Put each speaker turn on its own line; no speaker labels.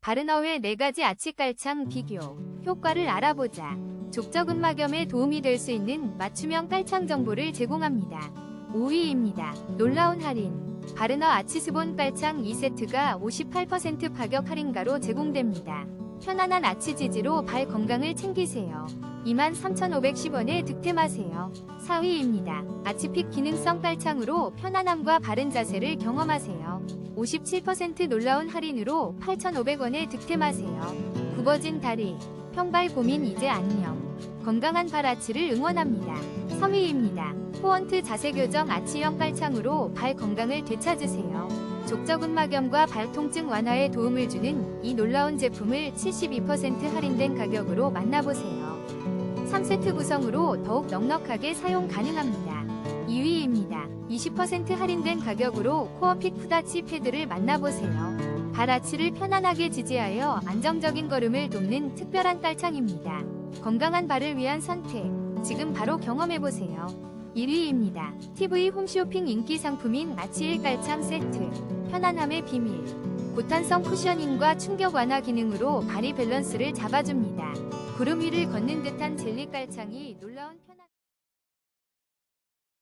바르너의 4가지 아치 깔창 비교 효과를 알아보자. 족저근막염에 도움이 될 수 있는 맞춤형 깔창 정보를 제공합니다. 5위입니다. 놀라운 할인. 바르너 아치스본 깔창 2세트가 58% 가격 할인가로 제공됩니다. 편안한 아치 지지로 발 건강을 챙기세요. 23,510원에 득템하세요. 4위입니다. 아치픽 기능성 깔창으로 편안함과 바른 자세를 경험하세요. 57% 놀라운 할인으로 8,500원에 득템하세요. 굽어진 다리, 평발 고민 이제 안녕. 건강한 발 아치를 응원합니다. 3위입니다. 포원트 자세 교정 아치형 깔창으로 발 건강을 되찾으세요. 족저근막염과 발 통증 완화에 도움을 주는 이 놀라운 제품을 72% 할인된 가격으로 만나보세요. 3세트 구성으로 더욱 넉넉하게 사용 가능합니다. 2위입니다. 20% 할인된 가격으로 코어픽 푸다치 패드를 만나보세요. 발 아치를 편안하게 지지하여 안정적인 걸음을 돕는 특별한 깔창입니다. 건강한 발을 위한 선택. 지금 바로 경험해보세요. 1위입니다. TV 홈쇼핑 인기 상품인 아치일 깔창 세트. 편안함의 비밀. 고탄성 쿠셔닝과 충격 완화 기능으로 발이 밸런스를 잡아줍니다. 구름 위를 걷는 듯한 젤리 깔창이 놀라운 편안